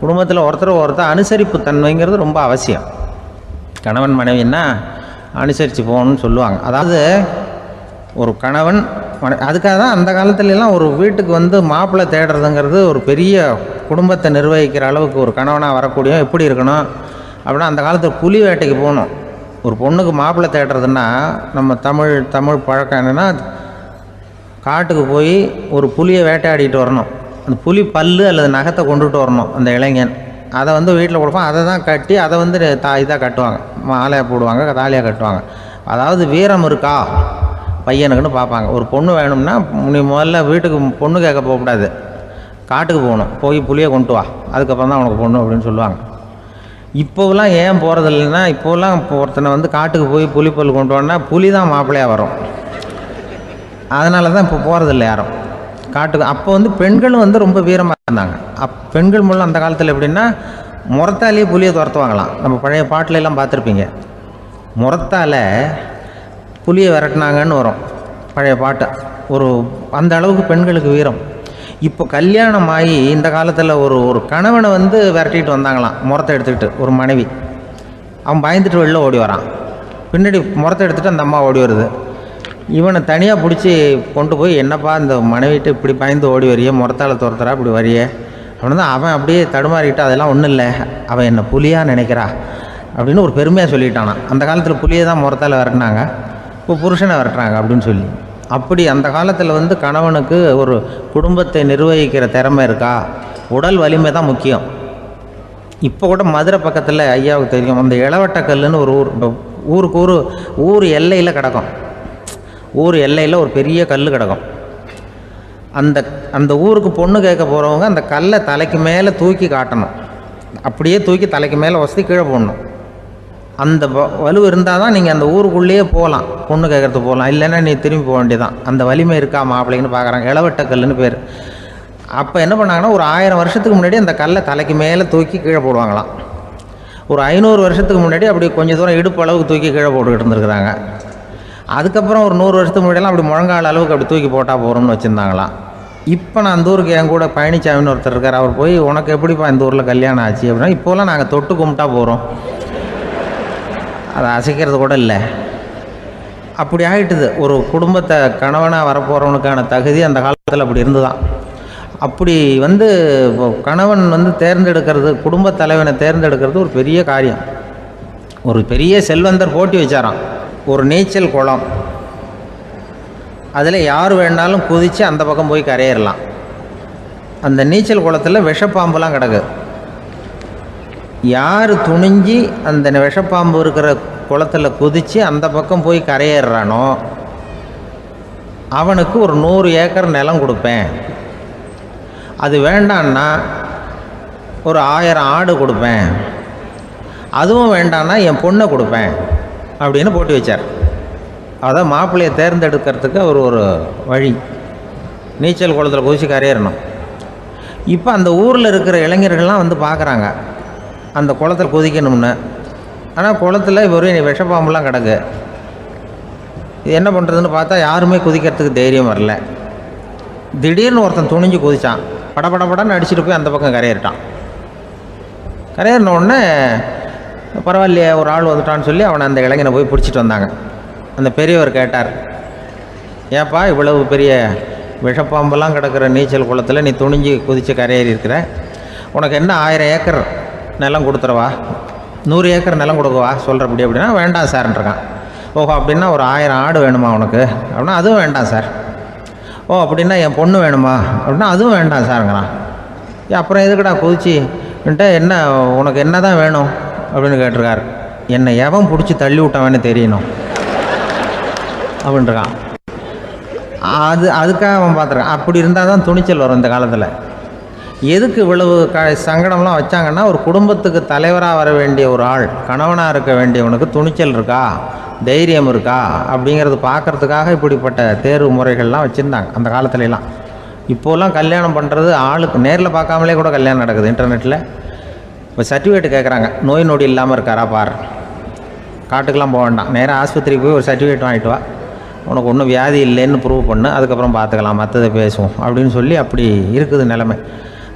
குடும்பத்தில் ஒருத்தர் ஒருத்தர் அனுசரிப்பு தன்மைங்கிறது ரொம்ப அவசியம். கணவன் மனைவின்னா அனுசரித்து போகணும்னு சொல்லுவாங்க. அதாவது ஒரு கணவன் மனை- அதுக்காக தான் அந்த காலத்துலலாம் ஒரு வீட்டுக்கு வந்து மாப்பிள்ளை தேடுறதுங்கிறது ஒரு பெரிய குடும்பத்தை நிர்வகிக்கிற அளவுக்கு ஒரு கணவனாக வரக்கூடிய எப்படி இருக்கணும்? அப்படின்னா அந்த காலத்தில் புலி வேட்டைக்கு போகணும். ஒரு பொண்ணுக்கு மாப்பிள்ளை தேடுறதுன்னா நம்ம தமிழ் தமிழ் பழக்கம் என்னென்னா காட்டுக்கு போய் ஒரு புலியை வேட்டையாடிட்டு வரணும். அந்த புலி பல்லு அல்லது நகத்தை கொண்டுட்டு வரணும் அந்த இளைஞன். அதை வந்து வீட்டில் கொடுப்பான். அதை தான் கட்டி அதை வந்து தா இதாக கட்டுவாங்க. மாலையாக போடுவாங்க தாலியாக கட்டுவாங்க. அதாவது வீரம் இருக்கா? பையனுக்குன்னு பார்ப்பாங்க. ஒரு பொண்ணு வேணும்னா நீ முதல்ல வீட்டுக்கு பொண்ணு கேட்க போகக்கூடாது. காட்டுக்கு போகணும். போய் புளியை கொண்டு வா. அதுக்கப்புறம் தான் உனக்கு பொண்ணு அப்படின்னு சொல்லுவாங்க. இப்போவெல்லாம் ஏன் போகிறது இல்லைன்னா இப்போவெல்லாம் இப்போ ஒருத்தனை வந்து காட்டுக்கு போய் புலிப்பல் கொண்டு வரனா புலி தான் மாப்பிள்ளையாக வரும். அதனால தான் இப்போ போகிறதில்ல யாரும். காட்டுக்கு அப்போ வந்து பெண்களும் வந்து ரொம்ப வீரமாக இருந்தாங்க. அப் பெண்கள் மூலம் அந்த காலத்தில் எப்படின்னா முறத்தாலேயே புலியை துரத்துவாங்களாம். நம்ம பழைய பாட்டுல எல்லாம் பார்த்துருப்பீங்க. முறத்தால் புலியை விரட்டினாங்கன்னு வரும். பழைய பாட்டு. ஒரு அந்த அளவுக்கு பெண்களுக்கு வீரம். இப்போ கல்யாணம் ஆகி இந்த காலத்தில் ஒரு ஒரு கணவனை வந்து விரட்டிட்டு வந்தாங்களாம். முறத்தை எடுத்துக்கிட்டு ஒரு மனைவி. அவன் பயந்துட்டு வெளில ஓடி வரான். பின்னாடி முறத்தை எடுத்துகிட்டு அந்த அம்மா ஓடி வருது. இவனை தனியாக பிடிச்சி கொண்டு போய் என்னப்பா இந்த மனைவிட்டு இப்படி பயந்து ஓடி வரியே? முறத்தால துரத்துறா இப்படி வரியே? அப்படின்னு தான் அவன் அப்படியே தடுமாறிக்கிட்டு அதெல்லாம் ஒன்றும் இல்லை. அவன் என்னை புலியாக நினைக்கிறா? அப்படின்னு ஒரு பெருமையாக சொல்லிட்டானா. அந்த காலத்தில் புலியை தான் முறத்தால் விரட்டினாங்க. இப்போ புருஷனை விரட்டுறாங்க அப்படின்னு சொல்லி. அப்படி அந்த காலத்தில் வந்து கணவனுக்கு ஒரு குடும்பத்தை நிர்வகிக்கிற திறமை இருக்கா? உடல் வலிமை தான் முக்கியம். இப்போ கூட மதுரை பக்கத்தில் ஐயாவுக்கு தெரியும். அந்த இளவட்டக்கல்லுன்னு ஒரு ஊர். இப்போ ஊருக்கு ஊர் ஊர் எல்லையில் கிடக்கும். ஊர் எல்லையில் ஒரு பெரிய கல் கிடக்கும். அந்த அந்த ஊருக்கு பொண்ணு கேட்க போகிறவங்க அந்த கல்லை தலைக்கு மேலே தூக்கி காட்டணும். அப்படியே தூக்கி தலைக்கு மேலே வசதி கீழே போடணும். அந்த வ- வலு இருந்தால் தான் நீங்கள் அந்த ஊருக்குள்ளேயே போகலாம். பொண்ணு கேட்கறதுக்கு போகலாம். இல்லைன்னா நீ திரும்பி போக வேண்டியதான் அந்த வலிமை இருக்கா மாப்பிள்ளைங்கன்னு பார்க்குறாங்க. இளவட்ட கல்லுன்னு பேர். அப்போ என்ன பண்ணாங்கன்னா ஒரு ஆயிரம் வருஷத்துக்கு முன்னாடி அந்த கல்லை தலைக்கு மேலே தூக்கி கீழே போடுவாங்களாம். ஒரு ஐநூறு வருஷத்துக்கு முன்னாடி அப்படி கொஞ்சம் தூரம் இடுப்பு அளவுக்கு தூக்கி கீழே போட்டுக்கிட்டு இருந்துருக்குறாங்க. அதுக்கப்புறம் ஒரு நூறு வருஷத்துக்கு முன்னாடியெல்லாம் அப்படி முழங்கால் அளவுக்கு அப்படி தூக்கி போட்டால் போகிறோம்னு வச்சுருந்தாங்களாம். இப்போ நான் அந்த ஊருக்கு என் கூட பழனிசாமின்னு ஒருத்தர் இருக்கார். அவர் போய் உனக்கு எப்படிப்பா இந்த ஊரில் கல்யாணம் ஆச்சு? அப்படின்னா இப்போலாம் நாங்கள் தொட்டு கும்பிட்டா போகிறோம் அதை அசைக்கிறது கூட இல்லை. அப்படி ஆகிட்டுது ஒரு குடும்பத்தை கணவனாக வரப்போகிறவனுக்கான தகுதி அந்த காலத்தில் அப்படி இருந்துதான். அப்படி வந்து கணவன் வந்து தேர்ந்தெடுக்கிறது குடும்ப தலைவனை தேர்ந்தெடுக்கிறது ஒரு பெரிய காரியம். ஒரு பெரிய செல்வந்தர் போட்டி வச்சாராம். ஒரு நீச்சல் குளம். அதில் யார் வேணாலும் குதித்து அந்த பக்கம் போய் கரையேறலாம். அந்த நீச்சல் குளத்தில் விஷப்பாம்புலாம் கிடக்கு. யார் துணிஞ்சு அந்த விஷப்பாம்பு இருக்கிற குளத்தில் குதித்து அந்த பக்கம் போய் கரையேறுறானோ அவனுக்கு ஒரு நூறு ஏக்கர் நிலம் கொடுப்பேன். அது வேண்டான்னா ஒரு ஆயிரம் ஆடு கொடுப்பேன். அதுவும் வேண்டான்னா என் பொண்ணை கொடுப்பேன். அப்படின்னு போட்டி வச்சார். அதான் மாப்பிள்ளையை தேர்ந்தெடுக்கிறதுக்கு அவர் ஒரு வழி. நீச்சல் குளத்தில் குதிச்சு கரையேறணும். இப்போ அந்த ஊரில் இருக்கிற இளைஞர்கள்லாம் வந்து பார்க்குறாங்க அந்த குளத்தில் குதிக்கணும்னு. ஆனால் குளத்தில் வெறும் விஷப்பாம்புலாம் கிடக்கு. இது என்ன பண்ணுறதுன்னு பார்த்தா யாருமே குதிக்கிறதுக்கு தைரியம் வரல. திடீர்னு ஒருத்தன் துணிஞ்சு குதிச்சான். படபடபடன்னு அடிச்சுட்டு போய் அந்த பக்கம் கரையேறிட்டான். கரையிறின உடனே பரவாயில்லையே ஒரு ஆள் வந்துட்டான்னு சொல்லி அவனை அந்த இளைஞனை போய் பிடிச்சிட்டு வந்தாங்க. அந்த பெரியவர் கேட்டார் ஏப்பா இவ்வளவு பெரிய விஷப்பாம்பெல்லாம் கிடக்கிற நீச்சல் குளத்தில் நீ துணிஞ்சு குதித்து கரையேறி இருக்கிற? உனக்கு என்ன ஆயிரம் ஏக்கர் நிலம் கொடுத்துருவா நூறு ஏக்கர் நிலம் கொடுக்கவா? சொல்கிறபடி அப்படின்னா வேண்டாம் சார்ன்றிருக்கான் ஓஹோ அப்படின்னா ஒரு ஆயிரம் ஆடு வேணுமா உனக்கு? அப்படின்னா அதுவும் வேண்டாம் சார். ஓ அப்படின்னா என் பொண்ணு வேணுமா? அப்படின்னா அதுவும் வேண்டாம் சாருங்கிறான் அப்புறம் எதுக்குடா குதிச்சுன்ட்டு என்ன உனக்கு என்ன தான் வேணும்? அப்படின்னு கேட்டிருக்கார். என்னை எவன் பிடிச்சி தள்ளி விட்டவன்னு தெரியணும். அப்படின்றான். அது அதுக்காக அவன் பார்த்துருக்கான் அப்படி இருந்தால் தான் துணிச்சல் வரும் இந்த காலத்தில். எதுக்கு இவ்வளவு க சங்கடம்லாம் வச்சாங்கன்னா ஒரு குடும்பத்துக்கு தலைவராக வர வேண்டிய ஒரு ஆள் கணவனாக இருக்க வேண்டியவனுக்கு துணிச்சல் இருக்கா? தைரியம் இருக்கா? அப்படிங்கிறது பார்க்குறதுக்காக இப்படிப்பட்ட தேர்வு முறைகள்லாம் வச்சுருந்தாங்க அந்த காலத்துலலாம். இப்போலாம் கல்யாணம் பண்ணுறது ஆளுக்கு நேரில் பார்க்காமலே கூட கல்யாணம் நடக்குது இன்டர்நெட்டில் இப்போ சர்டிஃபிகேட் கேட்குறாங்க நோய் நொடி இல்லாமல் இருக்காரா பார். காட்டுக்கெல்லாம் போக வேண்டாம். நேராக ஆஸ்பத்திரிக்கு போய் ஒரு சர்டிஃபிகேட் வாங்கிட்டு வா. உனக்கு ஒன்றும் வியாதி இல்லைன்னு ப்ரூவ் பண்ணு. அதுக்கப்புறம் பார்த்துக்கலாம். மற்றதை பேசுவோம். அப்படின்னு சொல்லி அப்படி இருக்குது நிலைமை.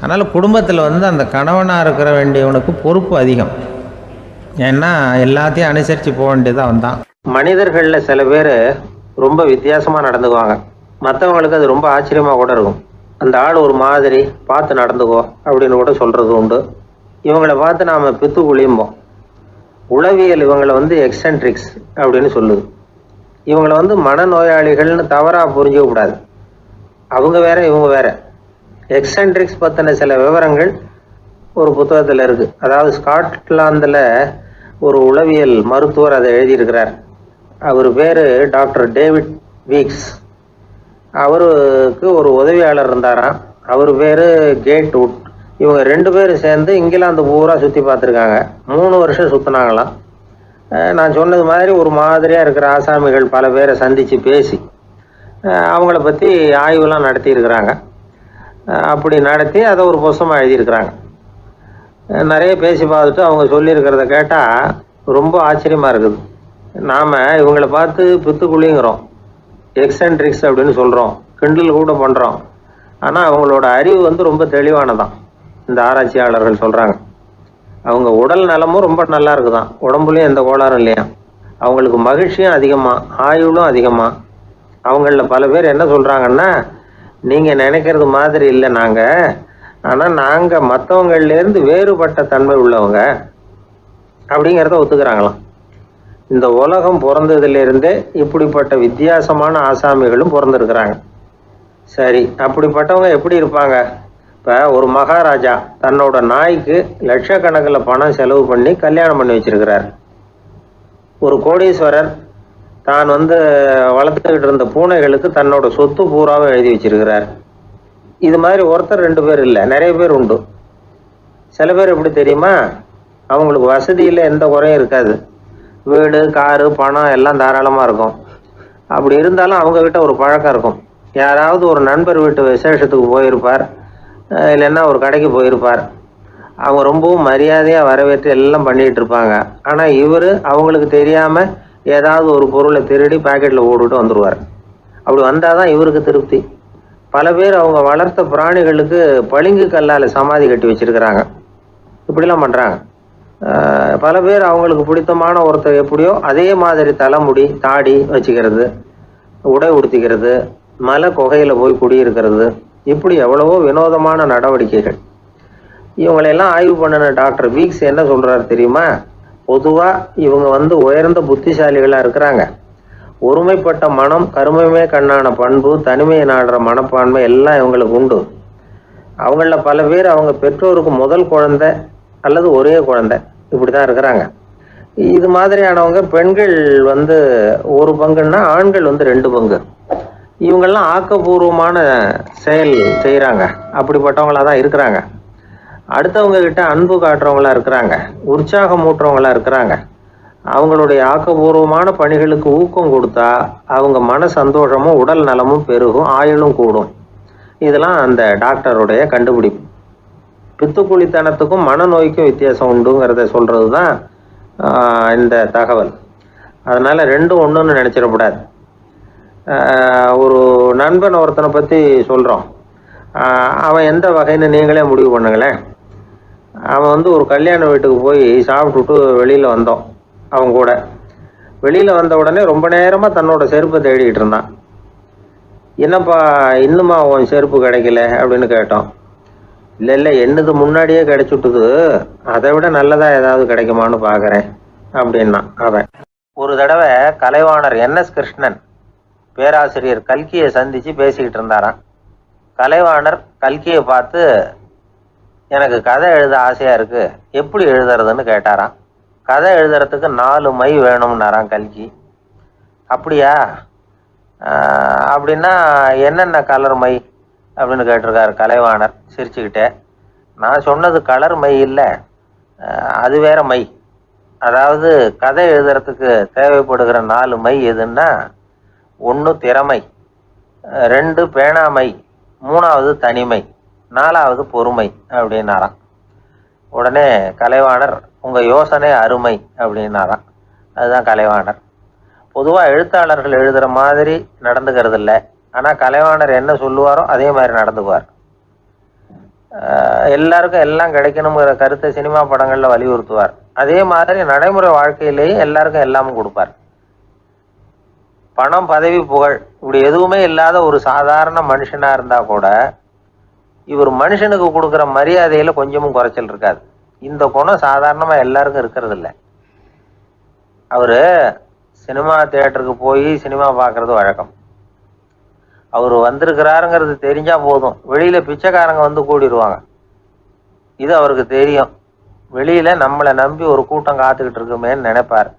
அதனால் குடும்பத்தில் வந்து அந்த கணவனாக இருக்கிற வேண்டியவனுக்கு பொறுப்பு அதிகம். ஏன்னா எல்லாத்தையும் அனுசரித்து போக வேண்டியதாக வந்தான் மனிதர்களில் சில பேர் ரொம்ப வித்தியாசமாக நடந்துக்குவாங்க. மற்றவங்களுக்கு அது ரொம்ப ஆச்சரியமாக கூட இருக்கும். அந்த ஆள் ஒரு மாதிரி பார்த்து நடந்துக்கோ அப்படின்னு கூட சொல்கிறது உண்டு. இவங்களை பார்த்து நாம் பித்து குளியும்போம் உளவியல் இவங்களை வந்து எக்ஸென்ட்ரிக்ஸ் அப்படின்னு சொல்லுது. இவங்களை வந்து மனநோயாளிகள்னு தவறாக புரிஞ்சுக்க கூடாது. அவங்க வேற இவங்க வேற. எக்ஸென்ட்ரிக்ஸ் பற்றின சில விவரங்கள் ஒரு புத்தகத்தில் இருக்குது அதாவது ஸ்காட்லாந்தில் ஒரு உளவியல் மருத்துவர் அதை எழுதியிருக்கிறார். அவர் பேர் டாக்டர் டேவிட் வீக்ஸ். அவருக்கு ஒரு உதவியாளர் இருந்தாராம். அவர் பேர் கேட் உட் இவங்க ரெண்டு பேரும் சேர்ந்து இங்கிலாந்து பூரா சுற்றி பார்த்துருக்காங்க. மூணு வருஷம் சுற்றினாங்களாம் நான் சொன்னது மாதிரி ஒரு மாதிரியாக இருக்கிற ஆசாமிகள் பல பேரை சந்தித்து பேசி அவங்கள பற்றி ஆய்வுலாம் நடத்தியிருக்கிறாங்க. அப்படி நடத்தி அதை ஒரு புஸ்தமாக எழுதியிருக்கிறாங்க. நிறைய பேசி பார்த்துட்டு அவங்க சொல்லியிருக்கிறத கேட்டால் ரொம்ப ஆச்சரியமாக இருக்குது. நாம் இவங்களை பார்த்து பித்துக்குழிங்கிறோம். எக்ஸென்ட்ரிக்ஸ் அப்படின்னு சொல்கிறோம் கிண்டல் கூட பண்ணுறோம் ஆனால் அவங்களோட அறிவு வந்து ரொம்ப தெளிவானதான். இந்த ஆராய்ச்சியாளர்கள் சொல்கிறாங்க அவங்க உடல் நலமும் ரொம்ப நல்லா இருக்குதான். உடம்புலையும் எந்த கோளாறும் இல்லையா? அவங்களுக்கு மகிழ்ச்சியும் அதிகமாக ஆயுளும் அதிகமாக அவங்களில் பல பேர் என்ன சொல்கிறாங்கன்னா நீங்கள் நினைக்கிறது மாதிரி இல்லை நாங்கள் ஆனால் நாங்கள் மற்றவங்கள்லேருந்து வேறுபட்ட தன்மை உள்ளவங்க. அப்படிங்கிறத ஒத்துக்கிறாங்களாம். இந்த உலகம் பிறந்ததுலேருந்தே இப்படிப்பட்ட வித்தியாசமான ஆசாமிகளும் பிறந்திருக்கிறாங்க. சரி அப்படிப்பட்டவங்க எப்படி இருப்பாங்க? இப்போ ஒரு மகாராஜா தன்னோட நாய்க்கு லட்சக்கணக்கில் பணம் செலவு பண்ணி கல்யாணம் பண்ணி வச்சிருக்கிறார். ஒரு கோடீஸ்வரர் தான் வந்து வளர்த்துக்கிட்டு இருந்த பூனைகளுக்கு தன்னோட சொத்து பூராவும் எழுதி வச்சிருக்கிறார். இது மாதிரி ஒருத்தர் ரெண்டு பேர் இல்லை நிறைய பேர் உண்டு. சில பேர் எப்படி தெரியுமா? அவங்களுக்கு வசதியில் எந்த குறையும் இருக்காது. வீடு காரு பணம் எல்லாம் தாராளமாக இருக்கும். அப்படி இருந்தாலும் அவங்கக்கிட்ட ஒரு பழக்கம் இருக்கும். யாராவது ஒரு நண்பர் வீட்டு விசேஷத்துக்கு போயிருப்பார். இல்லைன்னா ஒரு கடைக்கு போயிருப்பார். அவங்க ரொம்பவும் மரியாதையாக வரவேற்று எல்லாம் பண்ணிகிட்டு இருப்பாங்க. ஆனால் இவர் அவங்களுக்கு தெரியாமல் ஏதாவது ஒரு பொருளை திருடி பாக்கெட்டில் போட்டுட்டு வந்துடுவார் அப்படி வந்தால் தான் இவருக்கு திருப்தி. பல பேர் அவங்க வளர்த்த பிராணிகளுக்கு பளிங்கு கல்லால் சமாதி கட்டி வச்சிருக்கிறாங்க. இப்படிலாம் பண்ணுறாங்க பல பேர் அவங்களுக்கு பிடித்தமான ஒருத்தர் எப்படியோ அதே மாதிரி தலைமுடி தாடி வச்சுக்கிறது உடை உடுத்திக்கிறது மலை குகையில் போய் குடியிருக்கிறது இப்படி எவ்வளவோ வினோதமான நடவடிக்கைகள். இவங்களையெல்லாம் ஆய்வு பண்ணின டாக்டர் வீக்ஸ் என்ன சொல்கிறார் தெரியுமா? பொதுவாக இவங்க வந்து உயர்ந்த புத்திசாலிகளாக இருக்கிறாங்க. ஒருமைப்பட்ட மனம் கருமையுமே கண்ணான பண்பு தனிமையை நாடுற மனப்பான்மை எல்லாம் இவங்களுக்கு உண்டு. அவங்களில் பல பேர் அவங்க பெற்றோருக்கு முதல் குழந்தை அல்லது ஒரே குழந்தை. இப்படி தான் இருக்கிறாங்க. இது மாதிரியானவங்க பெண்கள் வந்து ஒரு பங்குன்னா ஆண்கள் வந்து ரெண்டு பங்கு. இவங்கெல்லாம் ஆக்கப்பூர்வமான செயல் செய்கிறாங்க அப்படிப்பட்டவங்களாக தான் இருக்கிறாங்க. அடுத்தவங்க கிட்ட அன்பு காட்டுறவங்களா இருக்கிறாங்க. உற்சாகம் ஊட்டுறவங்களா இருக்கிறாங்க. அவங்களுடைய ஆக்கப்பூர்வமான பணிகளுக்கு ஊக்கம் கொடுத்தா அவங்க மன சந்தோஷமும் உடல் நலமும் பெருகும் ஆயுளும் கூடும். இதெல்லாம் அந்த டாக்டருடைய கண்டுபிடிப்பு. பித்துக்குழித்தனத்துக்கும் மனநோய்க்கும் வித்தியாசம் உண்டுங்கிறத சொல்கிறது தான் இந்த தகவல். அதனால் ரெண்டும் ஒன்றுன்னு நினச்சிடக்கூடாது. ஒரு நண்பன் ஒருத்தனை பற்றி சொல்கிறோம் அவன் எந்த வகைன்னு நீங்களே முடிவு பண்ணுங்களேன். அவன் வந்து ஒரு கல்யாண வீட்டுக்கு போய் சாப்பிட்டுட்டு வெளியில் வந்தோம் அவன் கூட. வெளியில் வந்த உடனே ரொம்ப நேரமாக தன்னோட செருப்பை தேடிக்கிட்டு இருந்தான். என்னப்பா இன்னுமா உன் செருப்பு கிடைக்கல அப்படின்னு கேட்டோம். இல்லை இல்லை என்னது முன்னாடியே கிடைச்சுட்டுது. அதை விட நல்லதாக ஏதாவது கிடைக்குமான்னு பார்க்குறேன் அப்படின்னா அவன். ஒரு தடவை கலைவாணர் என் எஸ் கிருஷ்ணன் பேராசிரியர் கல்கியை சந்தித்து பேசிக்கிட்டு இருந்தாராம். கலைவாணர் கல்கியை பார்த்து எனக்கு கதை எழுத ஆசையாக இருக்குது எப்படி எழுதுறதுன்னு கேட்டாராம். கதை எழுதுறதுக்கு நாலு மை வேணும்னாராம் கல்கி. அப்படியா? அப்படின்னா என்னென்ன கலர் மை? அப்படின்னு கேட்டிருக்காரு கலைவாணர் சிரிச்சுக்கிட்டே. நான் சொன்னது கலர் மை இல்லை. அது வேற மை. அதாவது கதை எழுதுறதுக்கு தேவைப்படுகிற நாலு மை எதுன்னா ஒன்று திறமை ரெண்டு பேணாமை மூணாவது தனிமை நாலாவது பொறுமை அப்படின்னாராம். உடனே கலைவாணர் உங்கள் யோசனை அருமை அப்படின்னாராம். அதுதான் கலைவாணர். பொதுவாக எழுத்தாளர்கள் எழுதுகிற மாதிரி நடந்துக்கிறது இல்லை ஆனால் கலைவாணர் என்ன சொல்லுவாரோ அதே மாதிரி நடந்துக்குவார். எல்லாருக்கும் எல்லாம் கிடைக்கணுங்கிற கருத்தை சினிமா படங்களில் வலியுறுத்துவார். அதே மாதிரி நடைமுறை வாழ்க்கையிலேயே எல்லாருக்கும் எல்லாமும் கொடுப்பார். பணம் பதவி புகழ் இப்படி எதுவுமே இல்லாத ஒரு சாதாரண மனுஷனாக இருந்தால் கூட இவர் மனுஷனுக்கு கொடுக்குற மரியாதையில் கொஞ்சமும் குறைச்சல் இருக்காது. இந்த குணம் சாதாரணமாக எல்லாருக்கும் இருக்கிறது இல்லை. அவர் சினிமா தேட்டருக்கு போய் சினிமா பார்க்கறது வழக்கம். அவர் வந்திருக்கிறாருங்கிறது தெரிஞ்சால் போதும். வெளியில் பிச்சைக்காரங்க வந்து கூடிடுவாங்க. இது அவருக்கு தெரியும். வெளியில் நம்மளை நம்பி ஒரு கூட்டம் காத்துக்கிட்டு இருக்குமேன்னு நினைப்பார்.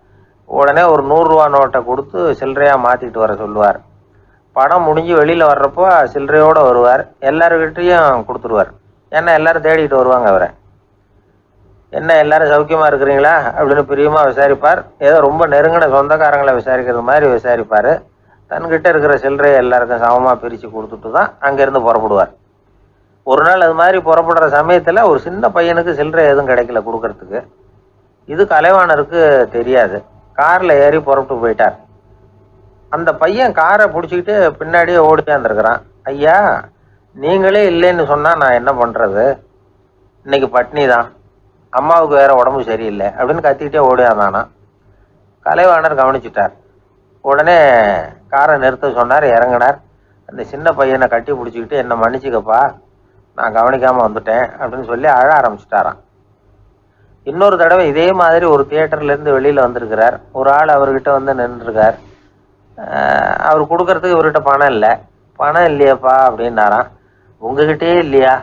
உடனே ஒரு நூறுரூவா நோட்டை கொடுத்து சில்லறையாக மாற்றிட்டு வர சொல்லுவார். படம் முடிஞ்சு வெளியில் வர்றப்போ சில்லறையோடு வருவார். எல்லாருக்கிட்டையும் கொடுத்துருவார். ஏன்னா எல்லாரும் தேடிட்டு வருவாங்க அவரை. என்ன எல்லாரும் சௌக்கியமாக இருக்கிறீங்களா? அப்படின்னு பிரியமாக விசாரிப்பார். ஏதோ ரொம்ப நெருங்கின சொந்தக்காரங்களை விசாரிக்கிறது மாதிரி விசாரிப்பார். தன்கிட்ட இருக்கிற சில்லறையை எல்லாருக்கும் சமமாக பிரித்து கொடுத்துட்டு தான் அங்கேருந்து புறப்படுவார். ஒரு நாள் அது மாதிரி புறப்படுற சமயத்தில் ஒரு சின்ன பையனுக்கு சில்லறை எதுவும் கிடைக்கல கொடுக்கறதுக்கு. இது கலைவாணருக்கு தெரியாது. காரில் ஏறி புறப்பட்டு போயிட்டார். அந்த பையன் காரை பிடிச்சிக்கிட்டு பின்னாடியே ஓடியாந்துருக்கிறான் ஐயா நீங்களே இல்லைன்னு சொன்னால் நான் என்ன பண்ணுறது இன்னைக்கு பட்னி தான். அம்மாவுக்கு வேற உடம்பு சரியில்லை அப்படின்னு கத்திக்கிட்டே ஓடியாந்தானா கலைவாணர் கவனிச்சிட்டார். உடனே காரை நிறுத்த சொன்னார் இறங்கினார். அந்த சின்ன பையனை கட்டி பிடிச்சிக்கிட்டு என்னை மன்னிச்சுக்கப்பா நான் கவனிக்காமல் வந்துட்டேன் அப்படின்னு சொல்லி அழ ஆரம்பிச்சிட்டாரான் இன்னொரு தடவை இதே மாதிரி ஒரு தியேட்டர்லேருந்து வெளியில் வந்திருக்கிறார். ஒரு ஆள் அவர்கிட்ட வந்து நின்றுருக்கார். அவர் கொடுக்கறதுக்கு இவர்கிட்ட பணம் இல்லை. பணம் இல்லையாப்பா அப்படின்னாராம். உங்ககிட்டயே இல்லையா?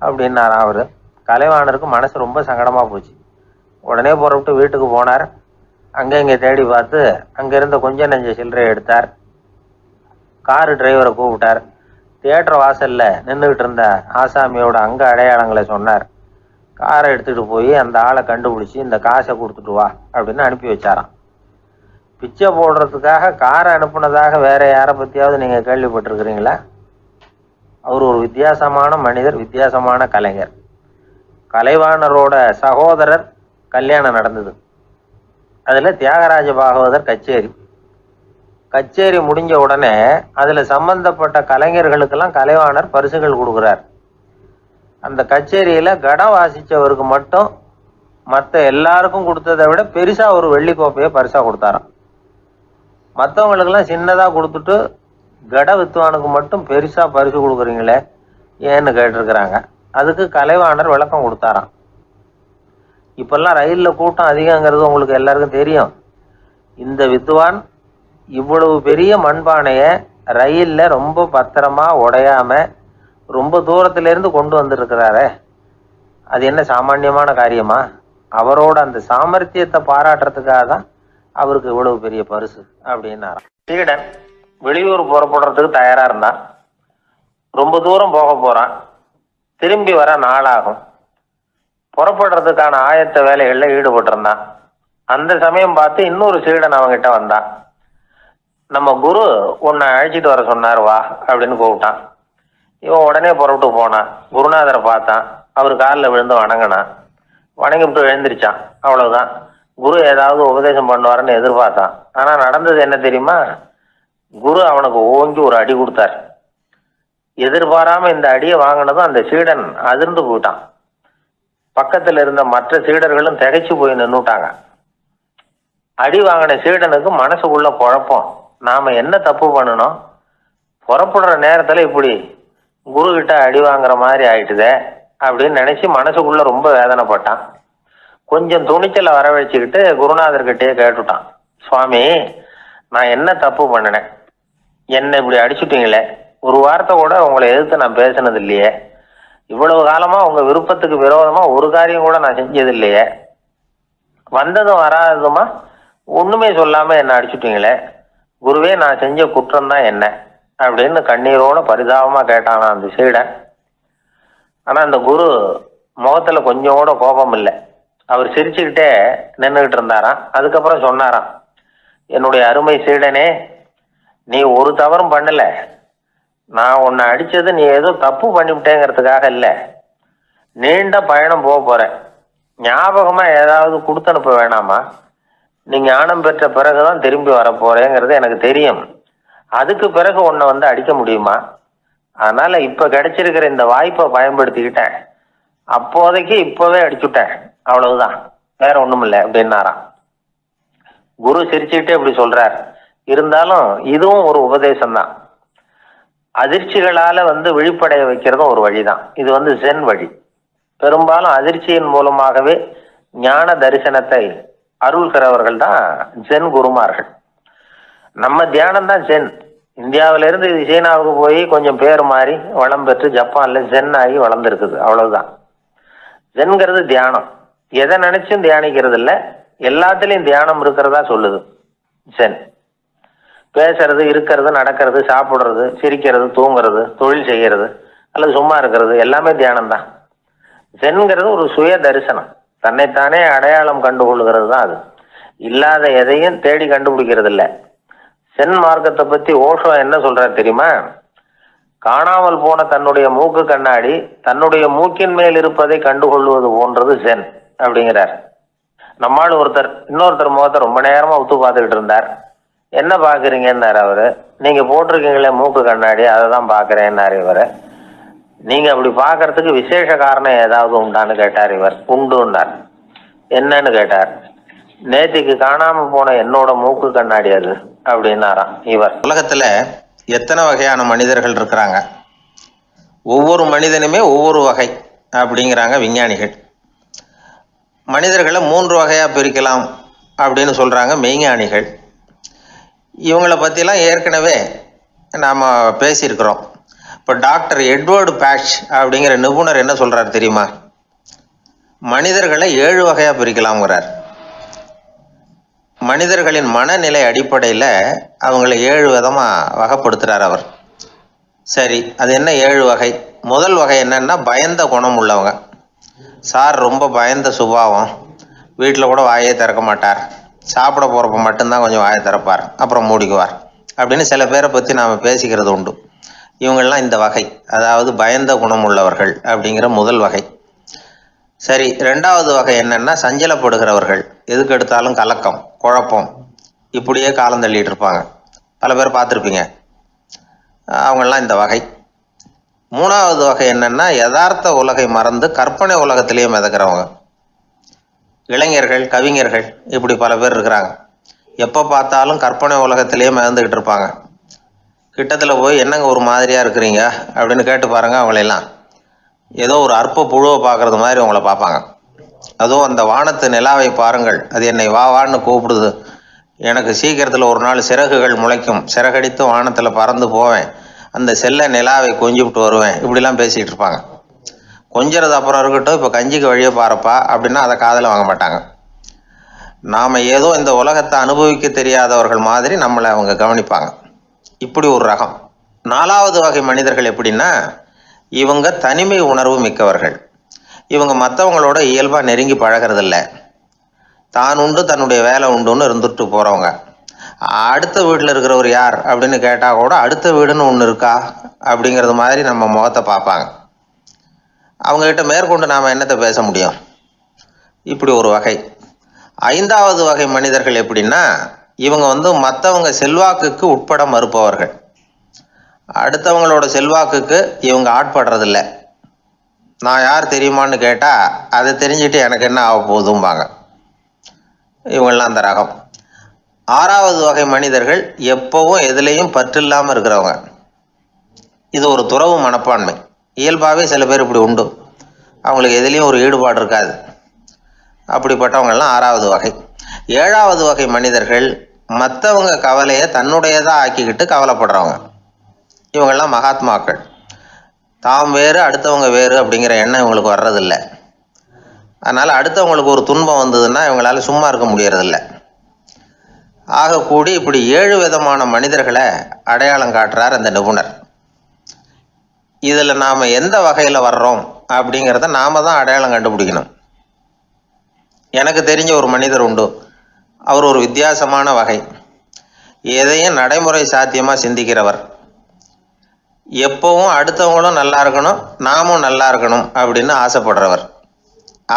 அப்படின்னாராம் அவர். கலைவாணருக்கு மனசு ரொம்ப சங்கடமாக போச்சு. உடனே புறப்பட்டு வீட்டுக்கு போனார். அங்கே இங்கே தேடி பார்த்து அங்கே இருந்த கொஞ்ச நெஞ்ச சில்லறை எடுத்தார். காரு டிரைவரை கூப்பிட்டார். தியேட்டர் வாசல்ல நின்றுக்கிட்டு இருந்த ஆசாமியோட அங்க அடையாளங்களை சொன்னார். காரை எடுத்துகிட்டு போய் அந்த ஆளை கண்டுபிடிச்சி இந்த காசை கொடுத்துட்டு வா அப்படின்னு அனுப்பி வச்சாராம். பிச்சை போடுறதுக்காக காரை அனுப்புனதாக வேற யாரை பற்றியாவது நீங்கள் கேள்விப்பட்டிருக்கிறீங்களா? அவர் ஒரு வித்தியாசமான மனிதர் வித்தியாசமான கலைஞர். கலைவாணரோட சகோதரர் கல்யாணம் நடந்தது. அதில் தியாகராஜ பாகவதர் கச்சேரி. கச்சேரி முடிஞ்ச உடனே அதில் சம்பந்தப்பட்ட கலைஞர்களுக்கெல்லாம் கலைவாணர் பரிசுகள் கொடுக்குறார். அந்த கச்சேரியில கடம் வாசிச்சவருக்கு மட்டும் மற்ற எல்லாருக்கும் கொடுத்ததை விட பெருசா ஒரு வெள்ளி கோப்பையை பரிசா கொடுத்தாராம். மற்றவங்களுக்கெல்லாம் சின்னதா கொடுத்துட்டு கட வித்துவானுக்கு மட்டும் பெருசா பரிசு கொடுக்குறீங்களே ஏன்னு கேட்டிருக்கிறாங்க. அதுக்கு கலைவாணர் விளக்கம் கொடுத்தாராம். இப்பெல்லாம் ரயிலில் கூட்டம் அதிகங்கிறது உங்களுக்கு எல்லாருக்கும் தெரியும். இந்த வித்வான் இவ்வளவு பெரிய மண்பானையை ரயிலில் ரொம்ப பத்திரமா உடையாம ரொம்ப தூரத்துல இருந்து கொண்டு வந்திருக்கிறாரே. அது என்ன சாமானியமான காரியமா? அவரோட அந்த சாமர்த்தியத்தை பாராட்டுறதுக்காக தான் அவருக்கு இவ்வளவு பெரிய பரிசு அப்படின்னாராம் சீடன் வெளியூர் புறப்படுறதுக்கு தயாரா இருந்தான். ரொம்ப தூரம் போக போறான். திரும்பி வர நாளாகும். புறப்படுறதுக்கான ஆயத்த வேலைகளில் ஈடுபட்டிருந்தான். அந்த சமயம் பார்த்து இன்னொரு சீடன் அவங்கிட்ட வந்தான். நம்ம குரு உன்னை அழைச்சிட்டு வர சொன்னார் வா அப்படின்னு கூப்பிட்டான். இவன் உடனே புறப்பட்டு போனான். குருநாதரை பார்த்தான். அவர் காலில் விழுந்து வணங்கினான். வணங்கிவிட்டு எழுந்திருச்சான். அவ்வளவுதான். குரு ஏதாவது உபதேசம் பண்ணுவாருன்னு எதிர்பார்த்தான். ஆனால் நடந்தது என்ன தெரியுமா? குரு அவனுக்கு ஓங்கி ஒரு அடி கொடுத்தார். எதிர்பாராம இந்த அடியை வாங்கினதும் அந்த சீடன் அதிர்ந்து போயிட்டான். பக்கத்தில் இருந்த மற்ற சீடர்களும் திகைச்சு போய் நின்றுட்டாங்க அடி வாங்கின சீடனுக்கு மனசுக்குள்ள குழப்பம். நாம என்ன தப்பு பண்ணணும்? புறப்படுற நேரத்துல இப்படி குரு கிட்ட அடி வாங்குற மாதிரி ஆயிட்டுதே அப்படின்னு நினைச்சு மனசுக்குள்ள ரொம்ப வேதனைப்பட்டான். கொஞ்சம் துணிச்சலை வரவழைச்சுக்கிட்டு குருநாதர்கிட்டயே கேட்டுட்டான். சுவாமி நான் என்ன தப்பு பண்ணினேன்? என்ன இப்படி அடிச்சுட்டீங்களே? ஒரு வார்த்தை கூட உங்களை எதிர்த்து நான் பேசினது இல்லையே. இவ்வளவு காலமா உங்க விருப்பத்துக்கு விரோதமா ஒரு காரியம் கூட நான் செஞ்சது இல்லையே. வந்ததும் வராததுமா? ஒண்ணுமே சொல்லாம என்ன அடிச்சுட்டீங்களே? குருவே நான் செஞ்ச குற்றம் தான் என்ன? அப்படின்னு கண்ணீரோட பரிதாபமா கேட்டானா அந்த சீடன் ஆனா அந்த குரு முகத்துல கொஞ்சம் கூட கோபம் இல்லை. அவர் சிரிச்சுக்கிட்டே நின்றுகிட்டு இருந்தாராம். அதுக்கப்புறம் சொன்னாராம் என்னுடைய அருமை சீடனே நீ ஒரு தவறும் பண்ணல. நான் உன்னை அடிச்சது நீ ஏதோ தப்பு பண்ணிவிட்டேங்கிறதுக்காக இல்லை. நீண்ட பயணம் போக போகிறேன் ஞாபகமா ஏதாவது கொடுத்து அனுப்ப வேணாமா? நீ ஞானம் பெற்ற பிறகுதான் திரும்பி வரப்போகிறேங்கிறது எனக்கு தெரியும். அதுக்கு பிறகு உன்னை வந்து அடிக்க முடியுமா? அதனால இப்ப கிடைச்சிருக்கிற இந்த வாய்ப்பை பயன்படுத்திக்கிட்டேன். அப்போதைக்கு இப்போவே அடிச்சுட்டேன். அவ்வளவுதான். வேற ஒண்ணும் இல்லை அப்படின்னாராம். குரு சிரிச்சுக்கிட்டே இப்படி சொல்றார். இருந்தாலும் இதுவும் ஒரு உபதேசம் தான் அதிர்ச்சிகளால வந்து விழிப்படைய வைக்கிறதும் ஒரு வழிதான். இது வந்து சென் வழி. பெரும்பாலும் அதிர்ச்சியின் மூலமாகவே ஞான தரிசனத்தை அருள்கிறவர்கள் தான் ஜென் குருமார்கள். நம்ம தியானம் தான் ஜென் இந்தியாவில இருந்து இது சீனாவுக்கு போய் கொஞ்சம் பேர் மாறி வளம் பெற்று ஜப்பான்ல ஜென் ஆகி வளர்ந்துருக்குது. அவ்வளவுதான். ஜென்கிறது தியானம். எதை நினைச்சும் தியானிக்கிறது இல்ல எல்லாத்துலயும் தியானம் இருக்கிறதா சொல்லுது. ஜென் பேசுறது இருக்கிறது நடக்கிறது சாப்பிடுறது சிரிக்கிறது தூங்குறது தொழில் செய்யறது அல்லது சும்மா இருக்கிறது எல்லாமே தியானம் தான் ஜென்கிறது ஒரு சுய தரிசனம். தன்னைத்தானே அடையாளம் கண்டுகொள்கிறது தான் அது. இல்லாத எதையும் தேடி கண்டுபிடிக்கிறது இல்லை சென் மார்க்கத்தை பத்தி ஓஷோ என்ன சொல்றாரு தெரியுமா? காணாமல் போன தன்னுடைய மூக்கு கண்ணாடி தன்னுடைய மூக்கின் மேல் இருப்பதை கண்டுகொள்வது போன்றது சென் அப்படிங்கிறார். நம்மால் ஒருத்தர் இன்னொருத்தர் முகத்தை ரொம்ப நேரமா உத்து பார்த்துக்கிட்டு இருந்தார். என்ன பாக்குறீங்கன்னாரு அவரு? நீங்க போட்டிருக்கீங்களே மூக்கு கண்ணாடி அதை தான் பாக்குறேன்னாரு இவர். நீங்க அப்படி பார்க்கறதுக்கு விசேஷ காரணம் ஏதாவது உண்டான்னு கேட்டார் இவர். உண்டுன்னார். என்னன்னு கேட்டார். நேத்திக்கு காணாம போன என்னோட மூக்கு கண்ணாடி அது அப்படின்னாராம் இவர். உலகத்துல எத்தனை வகையான மனிதர்கள் இருக்கிறாங்க? ஒவ்வொரு மனிதனுமே ஒவ்வொரு வகை அப்படிங்கிறாங்க விஞ்ஞானிகள். மனிதர்களை மூன்று வகையா பிரிக்கலாம் அப்படின்னு சொல்றாங்க மெய்ஞானிகள். இவங்களை பற்றிலாம் ஏற்கனவே நாம் பேசியிருக்கிறோம். இப்போ டாக்டர் எட்வர்டு பேட்ச் அப்படிங்கிற நிபுணர் என்ன சொல்றாரு தெரியுமா? மனிதர்களை ஏழு வகையாக பிரிக்கலாம்ங்கிறார். மனிதர்களின் மனநிலை அடிப்படையில் அவங்கள ஏழு விதமாக வகைப்படுத்துகிறார் அவர். சரி அது என்ன ஏழு வகை? முதல் வகை என்னன்னா பயந்த குணம் உள்ளவங்க. சார் ரொம்ப பயந்த சுபாவம். வீட்டில் கூட வாயே திறக்க மாட்டார். சாப்பிட போகிறப்ப மட்டும்தான் கொஞ்சம் வாயை திறப்பார். அப்புறம் மூடிக்குவார். அப்படின்னு சில பேரை பற்றி நாம் பேசிக்கிறது உண்டு. இவங்கள்லாம் இந்த வகை. அதாவது பயந்த குணம் உள்ளவர்கள் அப்படிங்கிற முதல் வகை. சரி ரெண்டாவது வகை என்னன்னா சஞ்சலப்படுகிறவர்கள். எதுக்கு எடுத்தாலும் கலக்கம் குழப்பம். இப்படியே காலம் தள்ளிட்டு இருப்பாங்க. பல பேர் பார்த்துருப்பீங்க. அவங்கெல்லாம் இந்த வகை. மூணாவது வகை என்னன்னா யதார்த்த உலகை மறந்து கற்பனை உலகத்திலேயே மிதக்கிறவங்க. இளைஞர்கள் கவிஞர்கள் இப்படி பல பேர் இருக்கிறாங்க. எப்போ பார்த்தாலும் கற்பனை உலகத்திலேயே மிதந்துக்கிட்டு இருப்பாங்க. கிட்டத்தில் போய் என்னங்க ஒரு மாதிரியாக இருக்கிறீங்க? அப்படின்னு கேட்டு பாருங்கள் அவங்களையெல்லாம் ஏதோ ஒரு அற்ப புழுவை பார்க்குறது மாதிரி உங்களை பார்ப்பாங்க. அதுவும் அந்த வானத்து நிலாவை பாருங்கள். அது என்னை வா வான்னு கூப்பிடுது. எனக்கு சீக்கிரத்தில் ஒரு நாள் சிறகுகள் முளைக்கும். சிறகடித்து வானத்தில் பறந்து போவேன். அந்த செல்ல நிலாவை கொஞ்சிவிட்டு வருவேன். இப்படிலாம் பேசிகிட்டு இருப்பாங்க. கொஞ்சிறது அப்புறம் இருக்கட்டும் இப்போ கஞ்சிக்கு வழியே பாருப்பா அப்படின்னா அதை காதில் வாங்க மாட்டாங்க. நாம் ஏதோ இந்த உலகத்தை அனுபவிக்க தெரியாதவர்கள் மாதிரி நம்மளை அவங்க கவனிப்பாங்க. இப்படி ஒரு ரகம். நாலாவது வகை மனிதர்கள் எப்படின்னா இவங்க தனிமை உணர்வு மிக்கவர்கள். இவங்க மற்றவங்களோட இயல்பாக நெருங்கி பழகிறதில்ல. தான் உண்டு தன்னுடைய வேலை உண்டுன்னு இருந்துட்டு போகிறவங்க அடுத்த வீட்டில் இருக்கிறவர் யார் அப்படின்னு கேட்டால் கூட அடுத்த வீடுன்னு ஒன்று இருக்கா? அப்படிங்கிறது மாதிரி நம்ம முகத்தை பார்ப்பாங்க. அவங்ககிட்ட மேற்கொண்டு நாம் என்னத்தை பேச முடியும்? இப்படி ஒரு வகை. ஐந்தாவது வகை மனிதர்கள் எப்படின்னா இவங்க வந்து மற்றவங்க செல்வாக்குக்கு உட்பட மறுப்பவர்கள். அடுத்தவங்களோட செல்வாக்குக்கு இவங்க ஆட்படுறதில்ல. நான் யார் தெரியுமான்னு கேட்டால் அதை தெரிஞ்சுட்டு எனக்கு என்ன ஆக போகுதும்பாங்க. இவங்கெல்லாம் அந்த ரகம். ஆறாவது வகை மனிதர்கள் எப்பவும் எதுலேயும் பற்றில்லாமல் இருக்கிறவங்க. இது ஒரு துறவு மனப்பான்மை. இயல்பாகவே சில பேர் இப்படி உண்டு. அவங்களுக்கு எதுலேயும் ஒரு ஈடுபாடு இருக்காது. அப்படிப்பட்டவங்கெல்லாம் ஆறாவது வகை. ஏழாவது வகை மனிதர்கள் மற்றவங்க கவலையை தன்னுடையதாக ஆக்கிக்கிட்டு கவலைப்படுறவங்க. இவங்கெல்லாம் மகாத்மாக்கள். தாம் வேறு அடுத்தவங்க வேறு அப்படிங்கிற எண்ணம் இவங்களுக்கு வர்றதில்ல. அதனால் அடுத்தவங்களுக்கு ஒரு துன்பம் வந்ததுன்னா இவங்களால் சும்மா இருக்க முடியறதில்ல. ஆகக்கூடி இப்படி ஏழு விதமான மனிதர்களை அடையாளம் காட்டுறார் அந்த நிபுணர். இதில் நாம் எந்த வகையில் வர்றோம் அப்படிங்கிறத நாம தான் அடையாளம் கண்டுபிடிக்கணும். எனக்கு தெரிஞ்ச ஒரு மனிதர் உண்டு. அவர் ஒரு வித்தியாசமான வகை. எதையும் நடைமுறை சாத்தியமாக சிந்திக்கிறவர். எப்பவும் அடுத்தவங்களும் நல்லா இருக்கணும் நாமும் நல்லா இருக்கணும் அப்படின்னு ஆசைப்படுறவர்.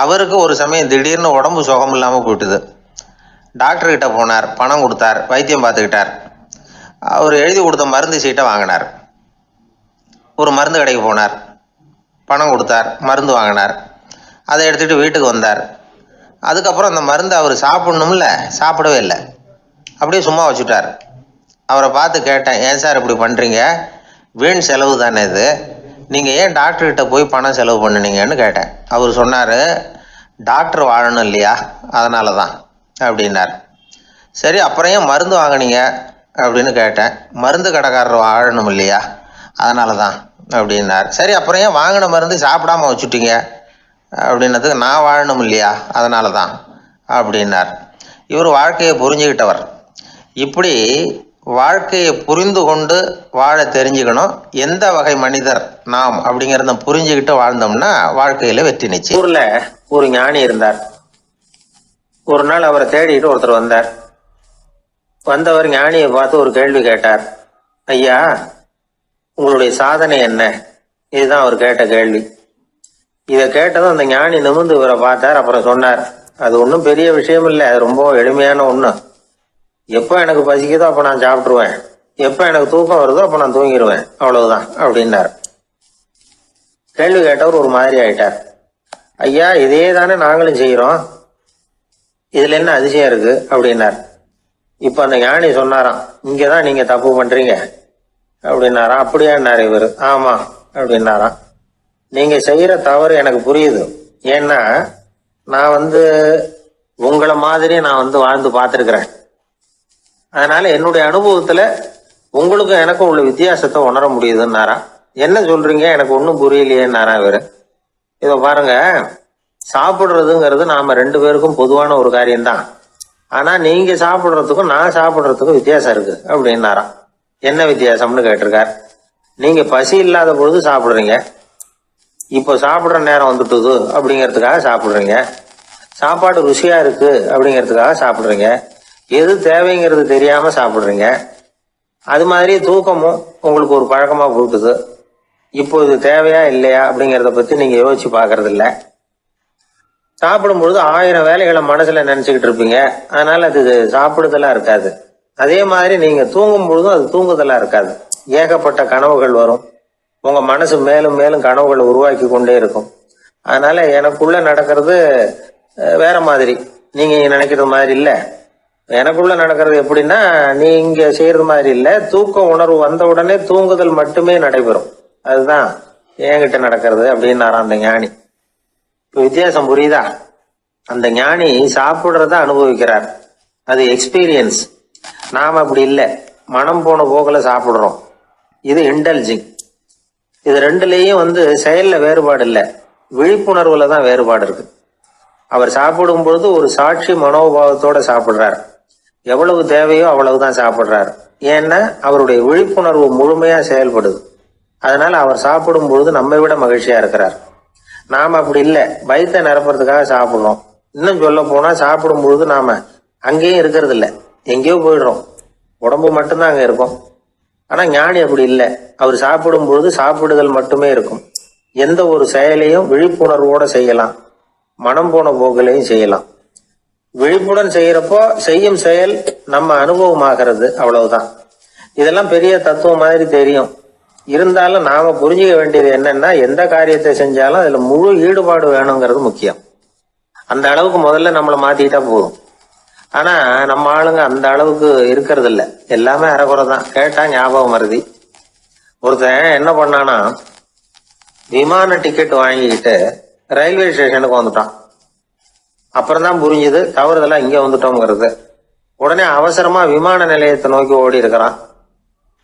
அவருக்கு ஒரு சமயம் திடீர்னு உடம்பு சுகம் இல்லாமல் போயிட்டுது. டாக்டர்கிட்ட போனார் பணம் கொடுத்தார் வைத்தியம் பார்த்துக்கிட்டார். அவர் எழுதி கொடுத்த மருந்து சீட்டை வாங்கினார். ஒரு மருந்து கடைக்கு போனார் பணம் கொடுத்தார் மருந்து வாங்கினார். அதை எடுத்துகிட்டு வீட்டுக்கு வந்தார். அதுக்கப்புறம் அந்த மருந்து அவர் சாப்பிட்ணும்ல சாப்பிடவே இல்லை. அப்படியே சும்மா வச்சுட்டார். அவரை பார்த்து கேட்டேன் ஏன் சார் இப்படி பண்ணுறீங்க வீண் செலவு தானே இது? நீங்கள் ஏன் டாக்டர்கிட்ட போய் பணம் செலவு பண்ணுனீங்கன்னு கேட்டேன். அவர் சொன்னார் டாக்டர் வாழணும் இல்லையா? அதனால தான் அப்படின்னார். சரி அப்புறம் ஏன் மருந்து வாங்கினீங்க? அப்படின்னு கேட்டேன். மருந்து கடைக்காரர் வாழணும் இல்லையா? அதனால தான் அப்படின்னார். சரி அப்புறம் ஏன் வாங்கின மருந்து சாப்பிடாம வச்சுட்டீங்க? அப்படின்னதுக்கு நான் வாழணும் இல்லையா? அதனால தான் அப்படின்னார். இவர் வாழ்க்கையை புரிஞ்சுக்கிட்டவர். இப்படி வாழ்க்கையை புரிந்து கொண்டு வாழ தெரிஞ்சுக்கணும். எந்த வகை மனிதர் நாம் அப்படிங்கிறத புரிஞ்சுக்கிட்டு வாழ்ந்தோம்னா வாழ்க்கையில வெற்றி நிச்சயம். ஊர்ல ஒரு ஞானி இருந்தார். ஒரு நாள் அவரை தேடிட்டு ஒருத்தர் வந்தார். வந்தவர் ஞானியை பார்த்து ஒரு கேள்வி கேட்டார். ஐயா உங்களுடைய சாதனை என்ன? இதுதான் அவர் கேட்ட கேள்வி. இதை கேட்டதும் அந்த ஞானி நிமிர்ந்து இவரை பார்த்தார். அப்புறம் சொன்னார் அது ஒன்றும் பெரிய விஷயம் இல்லை. அது ரொம்ப எளிமையான ஒன்று எப்போ எனக்கு பசிக்குதோ அப்போ நான் சாப்பிட்ருவேன் எப்போ எனக்கு தூக்கம் வருதோ அப்போ நான் தூங்கிடுவேன் அவ்வளவுதான் அப்படின்னார். கேள்வி கேட்டவர் ஒரு மாதிரி ஆயிட்டார். ஐயா இதே தானே நாங்களும் செய்கிறோம் இதில் என்ன அதிசயம் இருக்கு? அப்படின்னார். இப்போ அந்த ஞானி சொன்னாராம் இங்கே தான் நீங்கள் தப்பு பண்ணுறீங்க அப்படின்னாராம் அப்படியான்னாரு இவர். ஆமாம் அப்படின்னாராம். நீங்கள் செய்கிற தவறு எனக்கு புரியுது. ஏன்னா நான் வந்து உங்களை மாதிரி நான் வந்து வாழ்ந்து பார்த்துருக்குறேன். அதனால என்னுடைய அனுபவத்துல உங்களுக்கும் எனக்கும் உள்ள வித்தியாசத்தை உணர முடியுதுன்னாரா? என்ன சொல்றீங்க? எனக்கு ஒன்றும் புரியலையேன்னாரா இவரு? இதை பாருங்க. சாப்பிடுறதுங்கிறது நாம ரெண்டு பேருக்கும் பொதுவான ஒரு காரியம்தான். ஆனா நீங்க சாப்பிடுறதுக்கும் நான் சாப்பிடுறதுக்கும் வித்தியாசம் இருக்கு. அப்படின்னாராம் என்ன வித்தியாசம்னு கேட்டிருக்கார். நீங்க பசி இல்லாத பொழுது சாப்பிடுறீங்க. இப்போ சாப்பிட்ற நேரம் வந்துட்டுது அப்படிங்கிறதுக்காக சாப்பிட்றீங்க. சாப்பாடு ருசியா இருக்கு அப்படிங்கிறதுக்காக சாப்பிட்றீங்க. எது தேவைங்கிறது தெரியாம சாப்பிட்றீங்க. அது மாதிரி தூக்கமும் உங்களுக்கு ஒரு பழக்கமா போட்டுது இப்போ இது தேவையா இல்லையா அப்படிங்கிறத பத்தி நீங்க யோசிச்சு பாக்குறது இல்ல சாப்பிடும்பொழுது ஆயிரம் வேலைகளை மனசுல நினைச்சுக்கிட்டு இருப்பீங்க. அதனால அது சாப்பிடுதலா இருக்காது. அதே மாதிரி நீங்க தூங்கும் பொழுதும் அது தூங்குதலா இருக்காது. ஏகப்பட்ட கனவுகள் வரும். உங்க மனசு மேலும் மேலும் கனவுகளை உருவாக்கி கொண்டே இருக்கும். அதனால எனக்குள்ள நடக்கிறது வேற மாதிரி. நீங்க நினைக்கிறது மாதிரி இல்லை. எனக்குள்ள நடக்கிறது எப்படின்னா நீங்க செய்யறது மாதிரி இல்ல. தூக்க உணர்வு வந்த உடனே தூங்குதல் மட்டுமே நடைபெறும். அதுதான் என்கிட்ட நடக்கிறது அப்படின்னாராம் அந்த ஞானி. வித்தியாசம் புரியுதா? அந்த ஞானி சாப்பிடுறத அனுபவிக்கிறார். அது எக்ஸ்பீரியன்ஸ் நாம் அப்படி இல்லை. மனம் போன போக்கில் சாப்பிடுறோம். இது இன்டெலிஜிங் இது ரெண்டுலேயும் வந்து செயலில் வேறுபாடு இல்லை. விழிப்புணர்வில் தான் வேறுபாடு இருக்கு. அவர் சாப்பிடும் பொழுது ஒரு சாட்சி மனோபாவத்தோட சாப்பிட்றார். எவ்வளவு தேவையோ அவ்வளவுதான் சாப்பிட்றாரு. ஏன்னா அவருடைய விழிப்புணர்வு முழுமையா செயல்படுது. அதனால அவர் சாப்பிடும் பொழுது நம்மை விட மகிழ்ச்சியா இருக்கிறார். நாம அப்படி இல்லை. பயத்தை நிரப்புறதுக்காக சாப்பிடுறோம். இன்னும் சொல்ல போனா சாப்பிடும் பொழுது நாம அங்கேயும் இருக்கிறது இல்லை எங்கேயோ போயிடுறோம். உடம்பு மட்டும்தான் அங்கே இருக்கும். ஆனா ஞானி அப்படி இல்லை. அவர் சாப்பிடும் பொழுது சாப்பிடுதல் மட்டுமே இருக்கும். எந்த ஒரு செயலையும் விழிப்புணர்வோட செய்யலாம். மனம் போன போக்கிலையும் செய்யலாம். விழிப்புடன் செய்யறப்போ செய்யும் செயல் நம்ம அனுபவமாகிறது அவ்வளவுதான். இதெல்லாம் பெரிய தத்துவம் மாதிரி தெரியும். இருந்தாலும் நாம புரிஞ்சுக்க வேண்டியது என்னன்னா எந்த காரியத்தை செஞ்சாலும் அதுல முழு ஈடுபாடு வேணுங்கிறது முக்கியம். அந்த அளவுக்கு முதல்ல நம்மளை மாத்திட்டா போதும். ஆனா நம்ம ஆளுங்க அந்த அளவுக்கு இருக்கிறது இல்ல எல்லாமே அறகுறை தான் கேட்டா ஞாபகம் வருதி. ஒருத்தன் என்ன பண்ணானா விமான டிக்கெட் வாங்கிக்கிட்டு ரயில்வே ஸ்டேஷனுக்கு வந்துட்டான். அப்புறம் தான் புரிஞ்சுது தவறுதெல்லாம் இங்கே வந்துட்டோங்கிறது உடனே அவசரமா விமான நிலையத்தை நோக்கி ஓடி இருக்கிறான்.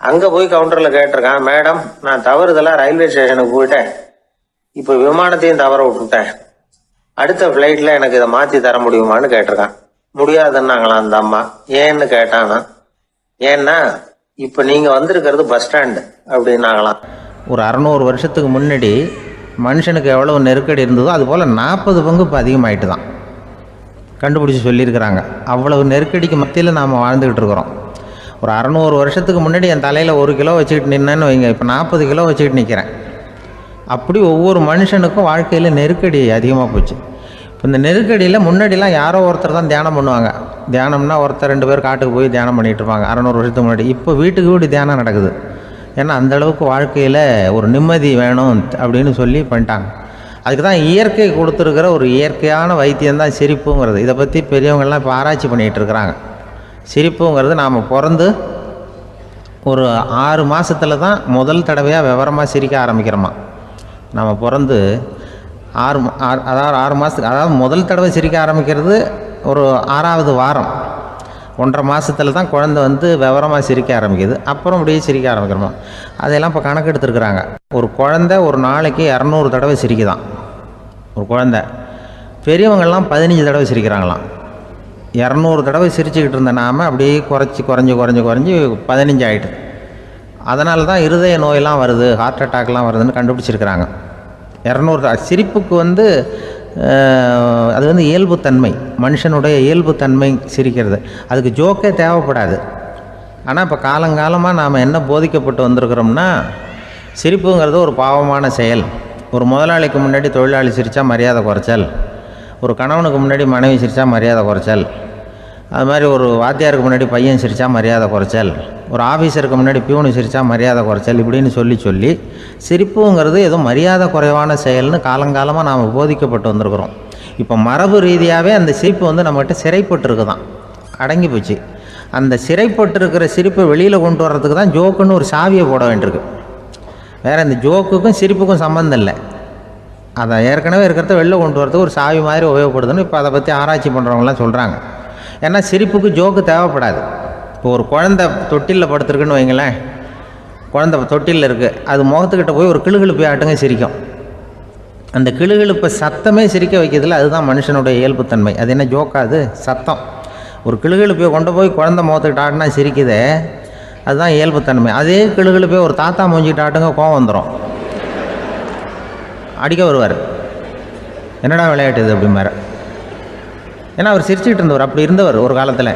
அங்க போய் கவுண்டர்ல கேட்டிருக்கான் மேடம் நான் தவறுதலா ரயில்வே ஸ்டேஷனுக்கு போயிட்டேன். இப்ப விமானத்தையும் தவற விட்டுட்டேன். அடுத்த ஃப்ளைட்டில் எனக்கு இதை மாத்தி தர முடியுமான்னு கேட்டிருக்கான். முடியாதுன்னாங்களாம் அந்த அம்மா? ஏன்னு கேட்டானா. ஏன்னா இப்ப நீங்க வந்திருக்கிறது பஸ் ஸ்டாண்டு அப்படின்னாங்களாம். ஒரு அறநூறு வருஷத்துக்கு முன்னாடி மனுஷனுக்கு எவ்வளவு நெருக்கடி இருந்ததோ அது போல் நாற்பது பங்கு இப்போ அதிகமாயிட்டு தான் கண்டுபிடிச்சி சொல்லியிருக்கிறாங்க. அவ்வளவு நெருக்கடிக்கு மத்தியில் நாம் வாழ்ந்துக்கிட்டு இருக்கிறோம். ஒரு அறநூறு வருஷத்துக்கு முன்னாடி என் தலையில் ஒரு கிலோ வச்சுக்கிட்டு நின்னேன்னு வைங்க. இப்போ நாற்பது கிலோ வச்சுக்கிட்டு நிற்கிறேன் அப்படி ஒவ்வொரு மனுஷனுக்கும் வாழ்க்கையில் நெருக்கடி அதிகமாக போச்சு. இப்போ இந்த நெருக்கடியில் முன்னாடிலாம் யாரோ ஒருத்தர் தான் தியானம் பண்ணுவாங்க. தியானம்னா ஒருத்தர் ரெண்டு பேர் காட்டுக்கு போய் தியானம் பண்ணிகிட்டு இருப்பாங்க. அறநூறு வருஷத்துக்கு முன்னாடி. இப்போ வீட்டுக்கு வீடு தியானம் நடக்குது. ஏன்னா அந்த அளவுக்கு வாழ்க்கையில் ஒரு நிம்மதி வேணும் அப்படின்னு சொல்லி பண்ணிட்டாங்க. அதுக்கு தான் இயற்கை கொடுத்துருக்கிற ஒரு இயற்கையான வைத்தியம் தான் சிரிப்புங்கிறது. இதை பற்றி பெரியவங்கள்லாம் இப்போ ஆராய்ச்சி பண்ணிகிட்ருக்குறாங்க சிரிப்புங்கிறது நாம் பிறந்து ஒரு ஆறு மாதத்தில் தான் முதல் தடவையாக விவரமாக சிரிக்க ஆரம்பிக்கிறோமா. நம்ம பிறந்து ஆறு மா- ஆறு- அதாவது ஆறு மாதத்துக்கு அதாவது முதல் தடவை சிரிக்க ஆரம்பிக்கிறது ஒரு ஆறாவது வாரம். ஒன்றரை மாதத்தில் தான் குழந்தை வந்து விவரமாக சிரிக்க ஆரம்பிக்குது. அப்புறம் அப்படியே சிரிக்க ஆரம்பிக்கிறோமா? அதையெல்லாம் இப்போ கணக்கு எடுத்துருக்குறாங்க. ஒரு குழந்தை ஒரு நாளைக்கு இரநூறு தடவை சிரிக்குதான். ஒரு குழந்தை. பெரியவங்கள்லாம் பதினஞ்சு தடவை சிரிக்கிறாங்களாம். இரநூறு தடவை சிரிச்சுக்கிட்டு இருந்த நாம அப்படியே குறைச்சி குறைஞ்சி குறைஞ்சி குறைஞ்சி பதினஞ்சு ஆகிட்டு அதனால தான் இருதய நோயெல்லாம் வருது ஹார்ட் அட்டாக்லாம் வருதுன்னு கண்டுபிடிச்சிருக்கிறாங்க. இரநூறு சிரிப்புக்கு வந்து அது வந்து இயல்புத்தன்மை. மனுஷனுடைய இயல்புத்தன்மை சிரிக்கிறது. அதுக்கு ஜோக்கே தேவைப்படாது. ஆனால் இப்போ காலங்காலமாக நாம் என்ன போதிக்கப்பட்டு வந்திருக்கிறோம்னா சிரிப்புங்கிறது ஒரு பாவமான செயல். ஒரு முதலாளிக்கு முன்னாடி தொழிலாளி சிரித்தா மரியாதை குறைச்சல். ஒரு கணவனுக்கு முன்னாடி மனைவி சிரித்தா மரியாதை குறைச்சல். அது மாதிரி ஒரு வாத்தியாருக்கு முன்னாடி பையன் சிரித்தா மரியாதை குறைச்சல் ஒரு ஆஃபீஸருக்கு முன்னாடி பியூனு சிரித்தா மரியாதை குறைச்சல் இப்படின்னு சொல்லி சொல்லி சிரிப்புங்கிறது ஏதோ மரியாதை குறைவான செயல்னு காலங்காலமாக நாம் போதிக்கப்பட்டு வந்திருக்கிறோம். இப்போ மரபு ரீதியாகவே அந்த சிரிப்பு வந்து நம்மகிட்ட சிறைப்பட்டிருக்குதான். அடங்கி போச்சு. அந்த சிறைப்பட்டிருக்கிற சிரிப்பை வெளியில் கொண்டு வர்றதுக்கு தான் ஜோக்குன்னு ஒரு சாவியை போட வேண்டியிருக்கு. வேறு இந்த ஜோக்குக்கும் சிரிப்புக்கும் சம்மந்தம் இல்லை. அதை ஏற்கனவே இருக்கிறத வெளில கொண்டு வரதுக்கு ஒரு சாவி மாதிரி உபயோகப்படுதுன்னு இப்போ அதை பற்றி ஆராய்ச்சி பண்ணுறவங்களாம் சொல்கிறாங்க ஏன்னா சிரிப்புக்கு ஜோக்கு தேவைப்படாது. இப்போ ஒரு குழந்தை தொட்டிலில் படுத்துருக்குன்னு வைங்களேன். குழந்தை தொட்டிலில் இருக்குது அது முகத்துக்கிட்ட போய் ஒரு கிளுகிழுப்பு ஆட்டுங்க சிரிக்கும். அந்த கிளுகிழுப்பை சத்தமே சிரிக்க வைக்கிறதுல அதுதான் மனுஷனுடைய இயல்புத்தன்மை. அது என்ன ஜோக்காது சத்தம். ஒரு கிளுகிழுப்பையை கொண்டு போய் குழந்தை முகத்துக்கிட்ட ஆட்டினா சிரிக்குதே. அதுதான் இயல்புத்தன்மை. அதே கிளுகிழுப்பே ஒரு தாத்தா மூஞ்சிக்கிட்ட ஆட்டுங்க கோவம் வந்துடும் அடிக்க வருவார். என்னடா விளையாட்டு இது அப்படிம்பாரு. ஏன்னா அவர் சிரிச்சுக்கிட்டு இருந்தவர் அப்படி இருந்தவர் ஒரு காலத்தில்.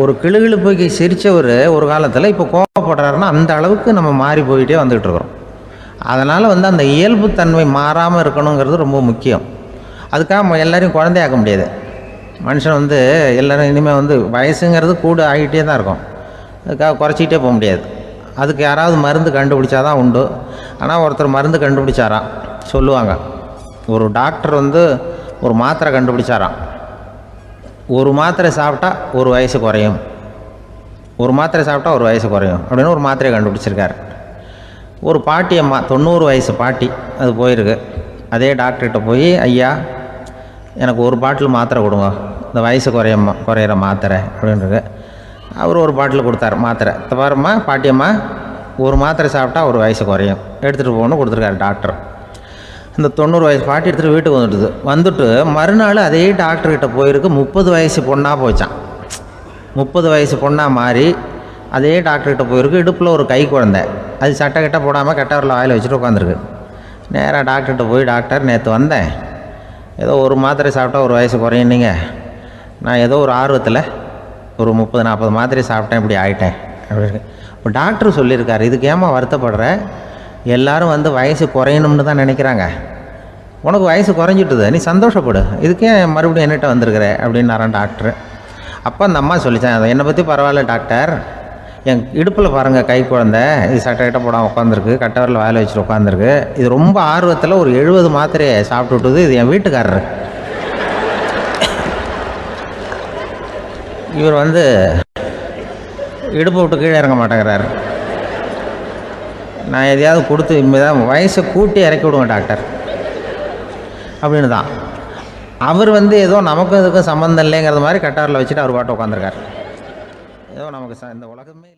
ஒரு கிளுகிழுப்புக்கு சிரித்தவர் ஒரு காலத்தில் இப்போ கோவப்படுறாருன்னா அந்த அளவுக்கு நம்ம மாறி போயிட்டே வந்துகிட்டு இருக்கிறோம். அதனால் வந்து அந்த இயல்புத்தன்மை மாறாமல் இருக்கணுங்கிறது ரொம்ப முக்கியம். அதுக்காக நம்ம குழந்தையாக்க முடியாது. மனுஷன் வந்து எல்லோரும் இனிமேல் வந்து வயசுங்கிறது கூட ஆகிட்டே தான் இருக்கும். அதுக்காக குறைச்சிக்கிட்டே போக முடியாது. அதுக்கு யாராவது மருந்து கண்டுபிடிச்சாதான் உண்டு. ஆனால் ஒருத்தர் மருந்து கண்டுபிடிச்சாராம் சொல்லுவாங்க. ஒரு டாக்டர் வந்து ஒரு மாத்திரை கண்டுபிடிச்சாராம். ஒரு மாத்திரை சாப்பிட்டா ஒரு வயசு குறையும். ஒரு மாத்திரை சாப்பிட்டா ஒரு வயசு குறையும். அப்படின்னு ஒரு மாத்திரையை கண்டுபிடிச்சிருக்கார். ஒரு பாட்டி அம்மா தொண்ணூறு வயசு பாட்டி அது போயிருக்கு. அதே டாக்டர்கிட்ட போய் ஐயா எனக்கு ஒரு பாட்டில் மாத்திரை கொடுங்க. இந்த வயசு குறையம்மா குறையிற மாத்திரை அப்படின்றது அவர் ஒரு பாட்டில் கொடுத்தாரு மாத்திரை. தவறம்மா பாட்டியம்மா ஒரு மாத்திரை சாப்பிட்டா ஒரு வயசு குறையும். எடுத்துகிட்டு போகணும்னு கொடுத்துருக்காரு டாக்டர் இந்த தொண்ணூறு வயசு பாட்டி எடுத்துகிட்டு வீட்டுக்கு வந்துடுது. வந்துட்டு மறுநாள் அதே டாக்டர்கிட்ட போயிருக்கு. முப்பது வயசு பொண்ணாக போச்சான் முப்பது வயசு பொண்ணாக மாறி அதே டாக்டர்கிட்ட போயிருக்கு. இடுப்பில் ஒரு கை குழந்தை. அது சட்டை கிட்ட போடாமல் கெட்டவரில் வாயில் வச்சுட்டு உட்காந்துருக்கு நேராக டாக்டர்கிட்ட போய் டாக்டர் நேற்று வந்தேன். ஏதோ ஒரு மாத்திரை சாப்பிட்டா ஒரு வயசு குறையுன்னீங்க நான் ஏதோ ஒரு ஆர்வத்தில் ஒரு முப்பது நாற்பது மாத்திரை சாப்பிட்டேன் இப்படி ஆகிட்டேன் அப்படின்னு இப்போ டாக்டர் சொல்லியிருக்காரு. இதுக்கு ஏமா வருத்தப்படுற? எல்லாரும் வந்து வயசு குறையணும்னு தான் நினைக்கிறாங்க. உனக்கு வயசு குறைஞ்சிட்டுது நீ சந்தோஷப்படு. இதுக்கே மறுபடியும் என்னட்ட வந்திருக்கிற அப்படின்னாரான் டாக்டர். அப்போ அந்த அம்மா சொல்லித்தான் அதை என்னை பற்றி பரவாயில்ல டாக்டர். என் இடுப்பில் பாருங்கள் கை குழந்தை. இது சட்டை கிட்ட போடாமல் உட்காந்துருக்கு கட்டவரில் வேலை வச்சுட்டு உட்காந்துருக்கு இது ரொம்ப ஆர்வத்தில் ஒரு எழுபது மாத்திரையை சாப்பிட்டு விட்டுது இது என் வீட்டுக்காரரு. இவர் வந்து இடுப்பு விட்டு கீழே இறங்க மாட்டேங்கிறார். நான் எதையாவது கொடுத்து இனிமேதான் வயசை கூட்டி இறக்கி விடுவேன் டாக்டர். அப்படின்னு தான் அவர் வந்து ஏதோ நமக்கும் இதுக்கும் சம்மந்தம் இல்லைங்கிறது மாதிரி கட்டாரில் வச்சுட்டு அவர் பாட்டு உட்காந்துருக்கார் ஏதோ நமக்கு ச- இந்த உலகமே